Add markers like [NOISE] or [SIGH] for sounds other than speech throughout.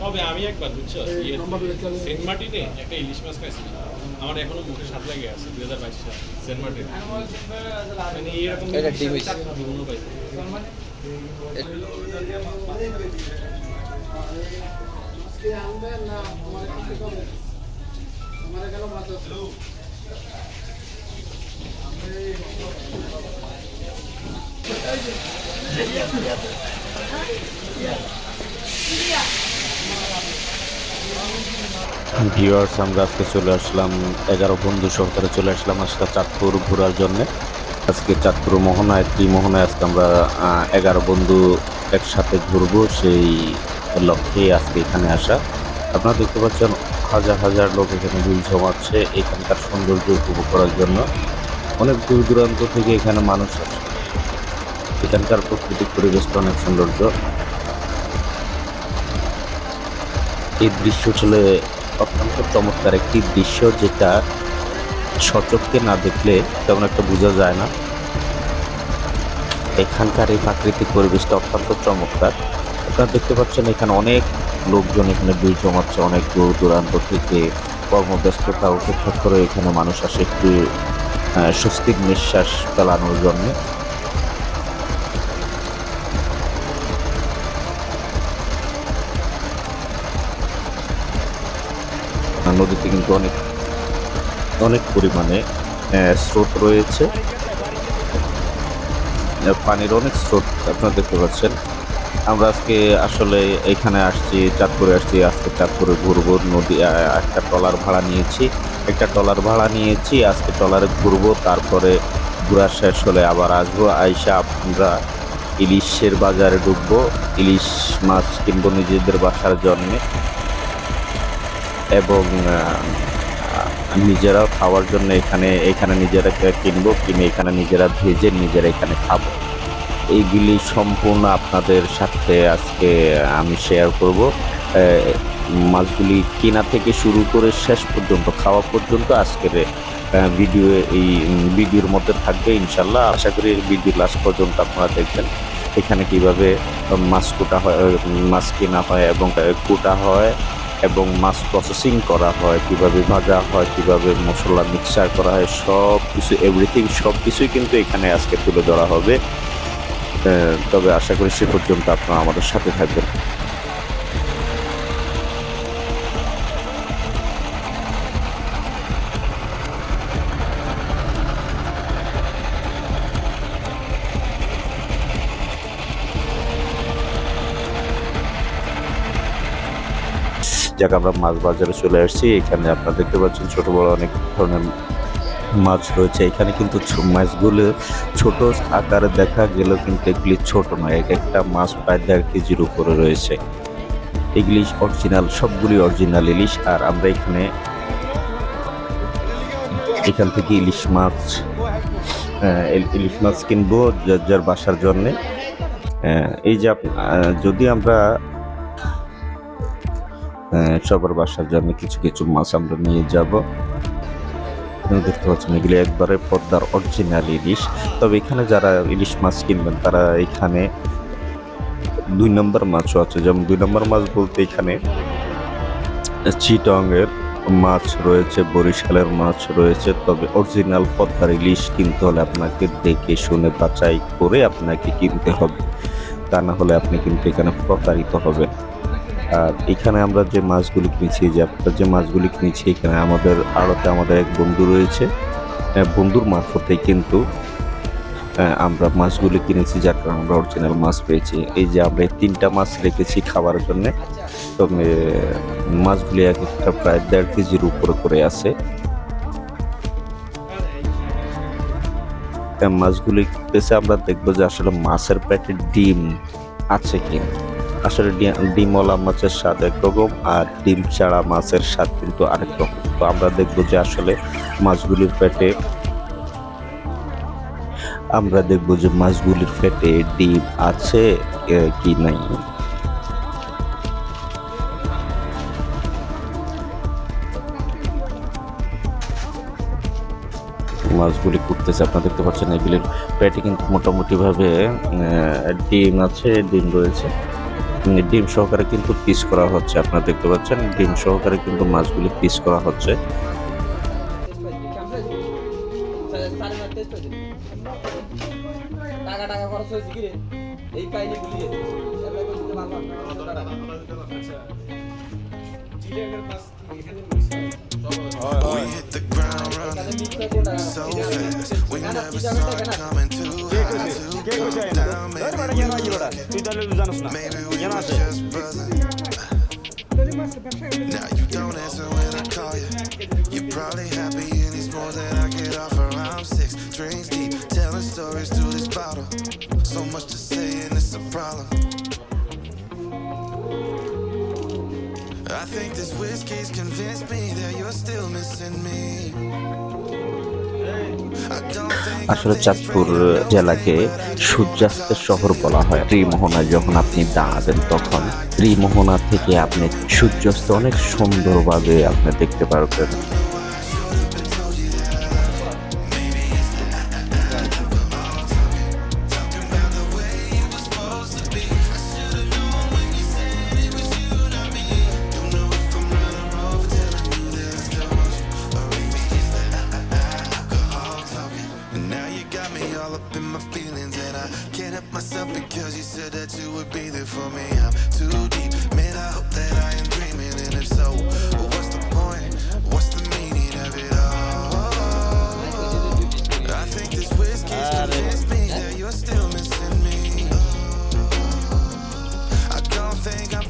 তবে আমি একবার বুঝছ? ইয়ে। সেন্ট মার্টিনে একটা ইলিশ মাছ খাইছিলাম। আমার এখনও মুখে স্বাদ লেগে আছে দুই হাজার বাইশ সাল সেন্ট মার্টিন। মানে এরকম জীবনও পাইছি। ভিউয়ার্স আমরা আজকে চলে আসলাম এগারো বন্ধু সহকারে চলে আসলাম আজকে চাঁদপুর ঘোরার জন্য। আজকে চাঁদপুর মোহনায় ত্রিমোহনায় আজকে আমরা এগারো বন্ধু একসাথে ঘুরবো, সেই লক্ষ্যে আজকে এখানে আসা। আপনারা দেখতে পাচ্ছেন হাজার হাজার লোক এখানে ভিড় জমাচ্ছে এখানকার সৌন্দর্য উপভোগ করার জন্য। অনেক দূর দূরান্ত থেকে এখানে মানুষ আসে। এখানকার প্রাকৃতিক পরিবেশটা অনেক সৌন্দর্য। এই দৃশ্য ছিল অত্যন্ত চমৎকার একটি দৃশ্য যেটা সচক্ষে না দেখলে তেমন একটা বোঝা যায় না। এখানকার এই প্রাকৃতিক পরিবেশটা অত্যন্ত চমৎকার। আপনারা দেখতে পাচ্ছেন এখানে অনেক লোকজন এখানে ভিড় জমাচ্ছে অনেক দূর দূরান্ত থেকে। কর্মব্যস্ততা উপেক্ষা করে এখানে মানুষ আসে একটু স্বস্তির নিঃশ্বাস ফেলানোর জন্য। নদীতে কিন্তু অনেক অনেক পরিমাণে স্রোত রয়েছে। পানির অনেক স্রোত আপনারা দেখতে পাচ্ছেন। আমরা আজকে আসলে এখানে আসছি চাঁদপুরে আসছি আজকে চাঁদপুরে ঘুরবো নদী একটা ট্রলার ভাড়া নিয়েছি। একটা ট্রলার ভাড়া নিয়েছি আজকে ট্রলারে ঘুরবো তারপরে ঘোরা শেষ হলে আবার আসব। আইসা আমরা ইলিশের বাজারে ঢুকবো ইলিশ মাছ কিনবো নিজেদের বাসার জন্যে। এবং আহ, নিজেরাও খাওয়ার জন্য এখানে এখানে নিজেরা কিনবো কিনে এখানে নিজেরা ভেজে নিজেরা এখানে খাব। এইগুলি সম্পূর্ণ আপনাদের সাথে আজকে আমি শেয়ার করব। মাছগুলি কেনা থেকে শুরু করে শেষ পর্যন্ত, খাওয়া পর্যন্ত আজকের ভিডিও এই ভিডিওর মধ্যে থাকবে ইনশাল্লাহ আশা করি ভিডিও লাস্ট পর্যন্ত আপনারা দেখবেন। এখানে কীভাবে মাছ কোটা হয় মাছ কেনা হয় এবং কোটা হয় এবং মাছ প্রসেসিং করা হয়, কীভাবে ভাজা হয়, কীভাবে মশলা মিক্সার করা হয় সব কিছু এভরিথিং সব কিছুই কিন্তু এখানে আজকে তুলে ধরা হবে। তবে আশা করি সে পর্যন্ত আপনারা আমাদের সাথে থাকবেন। যাক, আমরা মাছ বাজারে চলে আসছি। এখানে আপনারা দেখতে পাচ্ছেন ছোট বড় অনেক ধরনের মাছ রয়েছে। এখানে কিন্তু মাছগুলো ছোট আকারে দেখা গেলেও কিন্তু এগুলি ছোট নয়। এক একটা মাছ প্রায় দেড় কেজির উপরে রয়েছে। এগুলি অরিজিনাল সবগুলি অরিজিনাল ইলিশ। আর আমরা এখানে এখান থেকে ইলিশ মাছ ইলিশ মাছ কিনবো যার যার বাসার জন্যে। এই যে যদি আমরা সবার বাসার জন্য কিছু কিছু মাছ আমরা নিয়ে যাব। আপনারা দেখতে পাচ্ছেন, এগুলি একবারে পদ্মার অরিজিনাল ইলিশ। তবে এখানে যারা ইলিশ মাছ কিনবেন, তারা এখানে দুই নম্বর মাছও আছে। যেমন দুই নম্বর মাছ বলতে এখানে চিটংয়ের মাছ রয়েছে, বরিশালের মাছ রয়েছে। তবে অরিজিনাল পদ্মার ইলিশ কিনতে হলে আপনাকে দেখে শুনে বাছাই করে আপনাকে কিনতে হবে। তা না হলে আপনি কিন্তু এখানে প্রতারিত হবেন। আর এখানে আমরা যে মাছগুলি কিনেছি যে আপনার যে মাছগুলি কিনেছি, এখানে আমাদের আড়তে আমাদের এক বন্ধু রয়েছে। বন্ধুর মারফতেই কিন্তু আমরা মাছগুলি কিনেছি, যার কারণে আমরা অরিজিনাল মাছ পেয়েছি। এই যে আমরা তিনটা মাছ রেখেছি খাবার জন্যে তবে মাছগুলি এক একটা প্রায় দেড় কেজির উপরে করে আছে। মাছগুলি পেছে আমরা দেখব যে আসলে মাছের পেটে ডিম আছে কিনা। আসলে ডিমওয়ালা মাছের স্বাদ একরকম আর ডিম চাড়া মাছের স্বাদ কিন্তু আরেক রকম। তো আমরা দেখব যে আসলে মাছগুলির পেটে আমরা দেখব যে মাছগুলির পেটে ডিম আছে কি নাই। মাছগুলি কুটতেছে, আপনারা দেখতে পাচ্ছেন এগুলির পেটে কিন্তু মোটামুটিভাবে ডিম আছে, ডিম রয়েছে। ডিম সহকারে কিন্তু পিস করা হচ্ছে। আপনারা দেখতে পাচ্ছেন, ডিম সহকারে কিন্তু মাছগুলি পিস করা হচ্ছে। এই কাহিনী We তাহলে জানিস না কেন আছে Now you don't answer when I call you. You're probably happy and it's more than I could offer. I'm six drinks deep, telling stories through this bottle. So much to say and it's a problem. I think this whiskey's convinced me that you're still missing me. আসলে চাঁদপুর জেলাকে সূর্যাস্তের শহর বলা হয়। ত্রিমোহনা যখন আপনি দাঁড়াবেন তখন ত্রিমোহনা থেকে আপনি সূর্যাস্ত অনেক সুন্দরভাবে আপনি দেখতে পারবেন।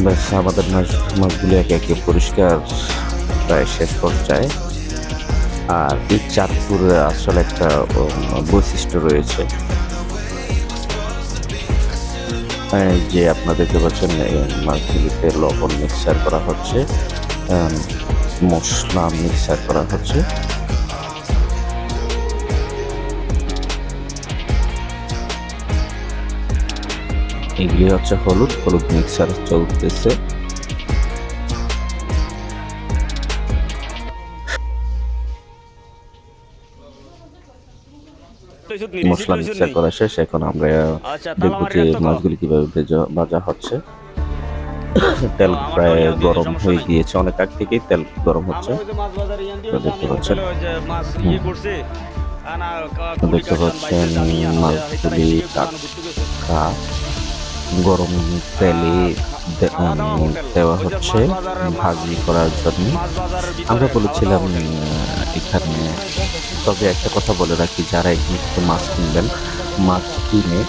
ব্যাস আমাদের মাছ মাছগুলি একে একে পরিষ্কার প্রায় শেষ পর্যায়ে। আর এই চাঁদপুরের আসলে একটা বৈশিষ্ট্য রয়েছে। যে পাচ্ছেন, এই মাছগুলিতে লবণ মিক্সার করা হচ্ছে মশলা মিক্সার করা হচ্ছে। এগুলি হচ্ছে হলুদ হলুদ মিক্সার চলতেছে। মশলা মিক্সার করা শেষ এখন আমরা আচ্ছা, দেখব যে মাছগুলি কীভাবে ভেজা- ভাজা হচ্ছে। [COUGHS] তেল প্রায় গরম হয়ে গিয়েছে অনেক আগ থেকেই তেল গরম হচ্ছে। আমরা ওই যে মাছ বাজারে ইয়ান দিয়ে তো হচ্ছে, দেখতে পাচ্ছেন। ইয়ে দেখতে পাচ্ছেন মাছগুলি গরম তেলে দাওয়া হচ্ছে, ভাজি করার জন্য। আমরা বলেছিলাম এখানে, তবে একটা কথা বলে রাখি, যারা এখানে থেকে মাছ কিনবেন, মাছ কিনে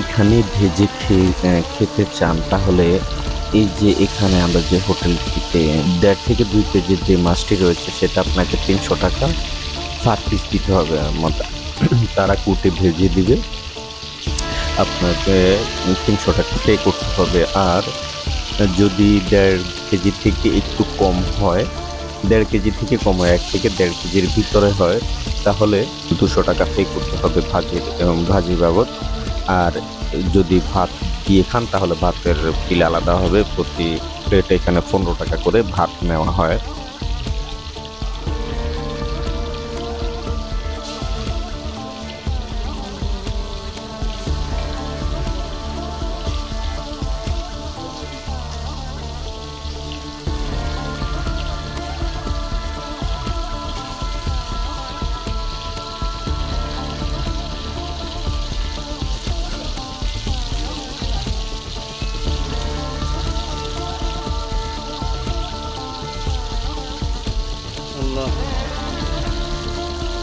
এখানে ভেজে খেয়ে খেতে চান, তাহলে এই যে এখানে আমরা যে হোটেলটিতে দেড় থেকে দুই কেজির যে মাছটি রয়েছে, সেটা আপনাকে তিনশো টাকা পার পিস দিতে হবে তারা কুটে ভেজে দিবে। আপনাকে তিনশো টাকা পে করতে হবে। আর যদি দেড় কেজি থেকে একটু কম হয়, দেড় কেজি থেকে কম হয়, এক থেকে দেড় কেজির ভিতরে হয়, তাহলে দুশো টাকা পে করতে হবে ভাজির এবং ভাজি বাবদ। আর যদি ভাত দিয়ে খান, তাহলে ভাতের বিল আলাদা হবে। প্রতি প্লেট এখানে পনেরো টাকা করে ভাত নেওয়া হয়।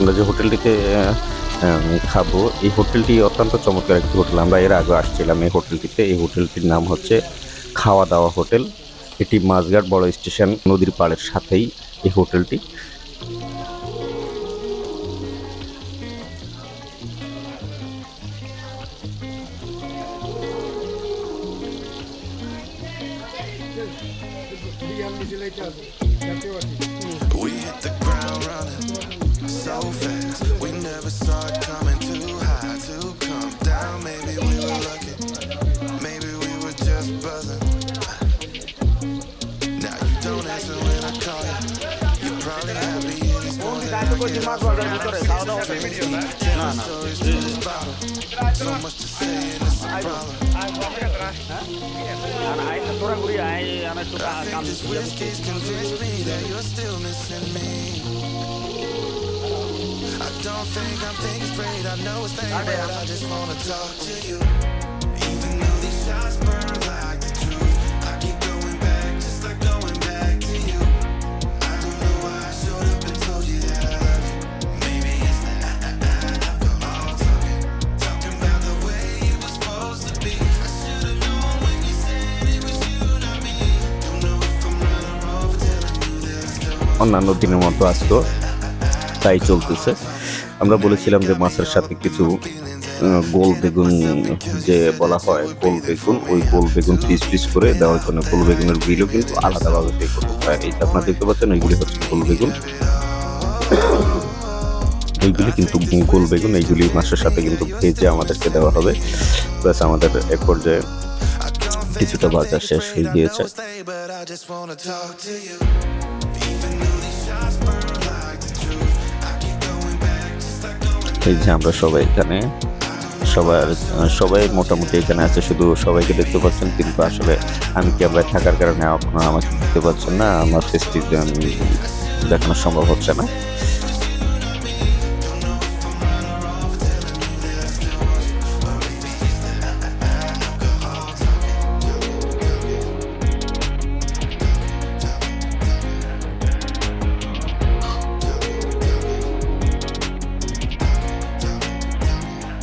আমরা যে হোটেলটিতে খাব। এই হোটেলটি অত্যন্ত চমৎকার একটি হোটেল। আমরা এর আগে আসছিলাম এই হোটেলটিতে। এই হোটেলটির নাম হচ্ছে খাওয়া দাওয়া হোটেল। এটি মাঝঘাট বড় স্টেশন নদীর পাড়ের সাথেই এই হোটেলটি। you. I don't know. So much to say, and it's a problem. I think this whiskey's convinced me that you're still missing me. I don't think I'm thinking straight. I know it's thing, but I just wanna talk to you. অন্যান্য দিনের মতো আজকেও তাই চলতেছে। আমরা বলেছিলাম যে মাছের সাথে কিছু গোল বেগুন যে বলা হয়, গোল বেগুন, ওই গোল বেগুন পিস পিস করে দেওয়ার জন্য গোল বেগুনের বিলও কিন্তু আলাদাভাবে পে করতে হয়। এই আপনারা দেখতে পাচ্ছেন, এইগুলি হচ্ছে গোল বেগুন। এইগুলি কিন্তু গোল বেগুন, এইগুলি মাছের সাথে কিন্তু ভেজে আমাদেরকে দেওয়া হবে। প্লাস আমাদের এক পর্যায়ে কিছুটা বাজার শেষ হয়ে গিয়েছে। এই যে আমরা সবাই এখানে, সবার, সবাই মোটামুটি এখানে আছে, শুধু সবাইকে দেখতে পাচ্ছেন, কিন্তু আসলে আমি ক্যামেরায় থাকার কারণে আপনারা আমাকে দেখতে পাচ্ছেন না? আমার ফেসটি দেখানো সম্ভব হচ্ছে না।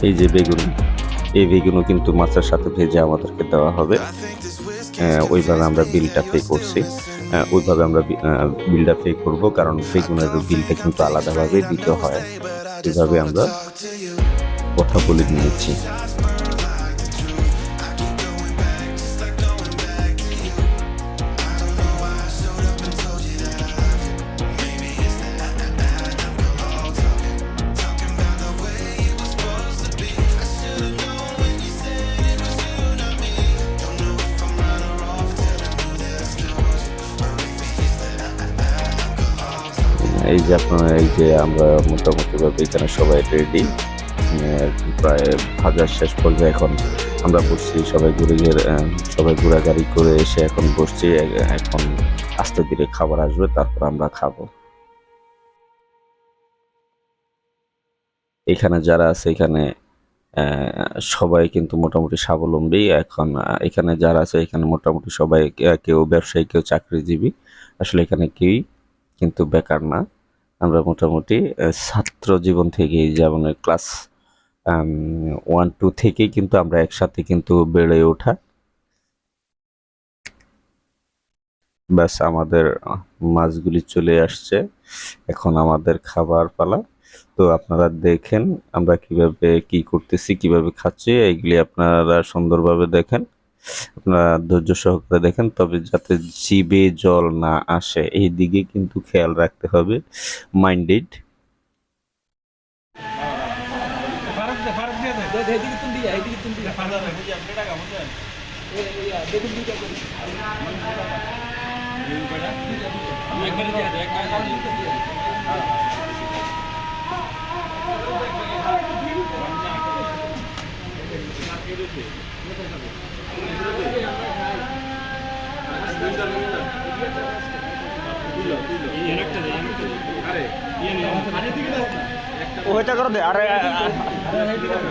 এই যে বেগুন, এই বেগুনও কিন্তু মাছের সাথে ভেজে আমাদেরকে দেওয়া হবে। ওইভাবে আমরা বিলটা পে করছি। ওইভাবে আমরা বিলটা পে করব কারণ বেগুনের বিলটা কিন্তু আলাদাভাবে দিতে হয়। এইভাবে আমরা. কথা বলে নিয়েছি। এই যে আপনারা, এই যে আমরা মোটামুটি ভাবে এখানে সবাই রেডি প্রায় ভাজার শেষ পর্যায়ে এখন আমরা বসছি, সবাই ঘুরে সবাই ঘোরাঘুরি করে এসে এখন বসছি এখন আস্তে ধীরে খাবার আসবে, তারপর আমরা খাব। এখানে যারা আছে, এখানে সবাই কিন্তু মোটামুটি স্বাবলম্বী। এখন এখানে যারা আছে, এখানে মোটামুটি সবাই কেউ ব্যবসায়ী, কেউ চাকরিজীবী। আসলে এখানে কেউই কিন্তু বেকার না। আমরা মোটামুটি ছাত্র জীবন থেকেই যেমন ক্লাস ওয়ান টু থেকেই কিন্তু আমরা একসাথে কিন্তু বেড়ে ওঠা। ব্যাস, আমাদের মাছগুলি চলে আসছে। এখন আমাদের খাবার পালা। তো আপনারা দেখেন আমরা কীভাবে কি করতেছি, কীভাবে খাচ্ছি, এইগুলি আপনারা সুন্দরভাবে দেখেন। আপনারা ধৈর্য সহকারে দেখেন তবে যাতে জিবে জল না আসে এই দিকে কিন্তু খেয়াল রাখতে হবে মাইন্ডেড ওইটা করে দে আরে এই